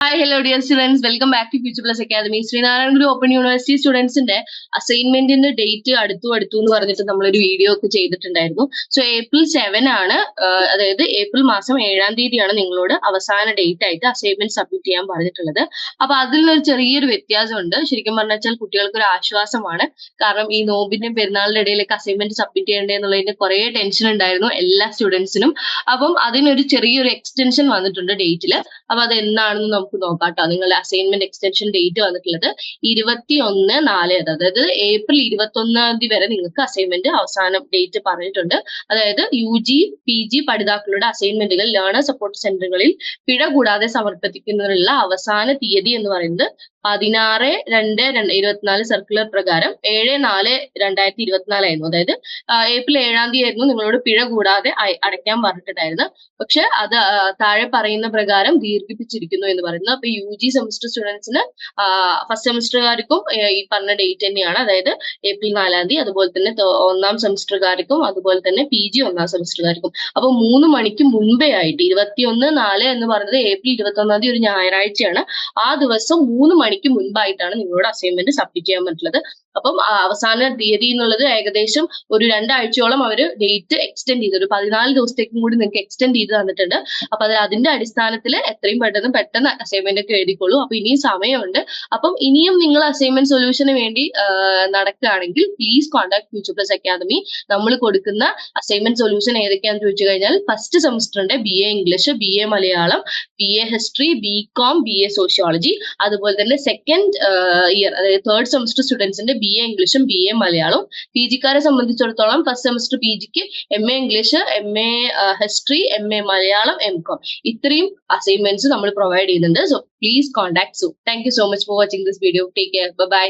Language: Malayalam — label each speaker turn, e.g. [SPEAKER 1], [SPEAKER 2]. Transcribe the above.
[SPEAKER 1] Hi hello dear students welcome back to future plus academy Sreenarayana Guru open university സ്റ്റുഡൻസിന്റെ അസൈൻമെന്റിന്റെ ഡേറ്റ് അടുത്തു അടുത്തു എന്ന് പറഞ്ഞിട്ട് നമ്മളൊരു വീഡിയോ ഒക്കെ ചെയ്തിട്ടുണ്ടായിരുന്നു. സോ ഏപ്രിൽ സെവൻ ആണ് അതായത് ഏപ്രിൽ മാസം ഏഴാം തീയതിയാണ് നിങ്ങളോട് അവസാന ഡേറ്റ് ആയിട്ട് അസൈൻമെന്റ് സബ്മിറ്റ് ചെയ്യാൻ പറഞ്ഞിട്ടുള്ളത്. അപ്പൊ അതിൽ ഒരു ചെറിയൊരു വ്യത്യാസമുണ്ട്. ശരിക്കും പറഞ്ഞാൽ കുട്ടികൾക്ക് ഒരു ആശ്വാസമാണ്. കാരണം ഈ നോമ്പിന്റെയും പെരുന്നാളിന്റെ ഇടയിലേക്ക് അസൈൻമെന്റ് സബ്മിറ്റ് ചെയ്യേണ്ടത് എന്നുള്ളതിന്റെ കുറെ ടെൻഷൻ ഉണ്ടായിരുന്നു എല്ലാ സ്റ്റുഡൻസിനും അപ്പം അതിനൊരു ചെറിയൊരു എക്സ്റ്റൻഷൻ വന്നിട്ടുണ്ട് ഡേറ്റിൽ അപ്പൊ അത് എന്നാണെന്ന് നമുക്ക് നോക്കാം കേട്ടോ നിങ്ങളുടെ അസൈൻമെന്റ് എക്സ്റ്റൻഷൻ ഡേറ്റ് വന്നിട്ടുള്ളത് ഇരുപത്തി ഒന്ന് നാല് അതായത് ഏപ്രിൽ ഇരുപത്തി ഒന്നാം തീയതി വരെ നിങ്ങൾക്ക് അസൈൻമെന്റ് അവസാനം ഡേറ്റ് പറഞ്ഞിട്ടുണ്ട്. അതായത് യു ജി പി ജി പഠിതാക്കളുടെ അസൈൻമെന്റുകൾ ലേണർ സപ്പോർട്ട് സെന്ററുകളിൽ പിഴ കൂടാതെ സമർപ്പിക്കുന്നതിനുള്ള അവസാന തീയതി എന്ന് പറയുന്നത് പതിനാറ് രണ്ട് ഇരുപത്തിനാല് സർക്കുലർ പ്രകാരം ഏഴ് നാല് രണ്ടായിരത്തി ഇരുപത്തിനാലായിരുന്നു അതായത് ഏപ്രിൽ ഏഴാം തീയതി ആയിരുന്നു നിങ്ങളോട് പിഴ കൂടാതെ അടയ്ക്കാൻ പറഞ്ഞിട്ടുണ്ടായിരുന്നു പക്ഷെ അത് താഴെ പറയുന്ന പ്രകാരം ദീർഘിപ്പിച്ചിരിക്കുന്നു എന്ന് പറയുന്നത്. അപ്പൊ യു ജി സെമിസ്റ്റർ സ്റ്റുഡൻസിന് ഫസ്റ്റ് സെമിസ്റ്റർകാർക്കും ഈ പറഞ്ഞ ഡേറ്റ് തന്നെയാണ്. അതായത് ഏപ്രിൽ നാലാം തീയതി അതുപോലെ തന്നെ ഒന്നാം സെമിസ്റ്റർകാർക്കും അതുപോലെ തന്നെ പി ജി ഒന്നാം സെമിസ്റ്റർകാർക്കും അപ്പൊ മൂന്ന് മണിക്ക് മുൻപേ ആയിട്ട് ഇരുപത്തിയൊന്ന് നാല് എന്ന് പറഞ്ഞത് ഏപ്രിൽ ഇരുപത്തി ഒന്നാം തീയതി ഒരു ഞായറാഴ്ചയാണ്. ആ ദിവസം മൂന്ന് മണിക്ക് മുൻപായിട്ടാണ് നിങ്ങളോട് അസൈൻമെന്റ് സബ്മിറ്റ് ചെയ്യാൻ പറ്റുള്ളത് അപ്പം അവസാന തീയതി എന്നുള്ളത് ഏകദേശം ഒരു രണ്ടാഴ്ചയോളം അവർ ഡേറ്റ് എക്സ്റ്റെൻഡ് ചെയ്തു. ഒരു പതിനാല് ദിവസത്തേക്കും കൂടി നിങ്ങൾക്ക് എക്സ്റ്റെൻഡ് ചെയ്ത് തന്നിട്ടുണ്ട്. അപ്പൊ അത് അതിന്റെ അടിസ്ഥാനത്തിൽ എത്രയും പെട്ടെന്ന് പെട്ടെന്ന് അസൈൻമെന്റ് ഒക്കെ എഴുതിക്കൊള്ളൂ. അപ്പൊ ഇനിയും സമയമുണ്ട്. അപ്പം ഇനിയും നിങ്ങൾ അസൈൻമെന്റ് സൊല്യൂഷന് വേണ്ടി നടക്കുകയാണെങ്കിൽ please contact Future Plus Academy നമ്മൾ കൊടുക്കുന്ന അസൈൻമെന്റ് സൊല്യൂഷൻ ഏതൊക്കെയാണെന്ന് ചോദിച്ചു കഴിഞ്ഞാൽ first സെമിസ്റ്ററിന്റെ B A English B A Malayalam B A history B com B A sociology അതുപോലെ തന്നെ സെക്കൻഡ് ഇയർ അതായത് തേർഡ് സെമിസ്റ്റർ സ്റ്റുഡൻസിന്റെ ബി എ ഇംഗ്ലീഷും ബി എ മലയാളവും. പി ജിക്കാരെ സംബന്ധിച്ചിടത്തോളം ഫസ്റ്റ് സെമസ്റ്റർ പി ജിക്ക് M A English M A history M A Malayalam M com ഇത്രയും അസൈൻമെന്റ്സ് നമ്മൾ പ്രൊവൈഡ് ചെയ്യുന്നുണ്ട്. സോ പ്ലീസ് കോൺടാക്ട് സു thank you so much for watching this video take care bye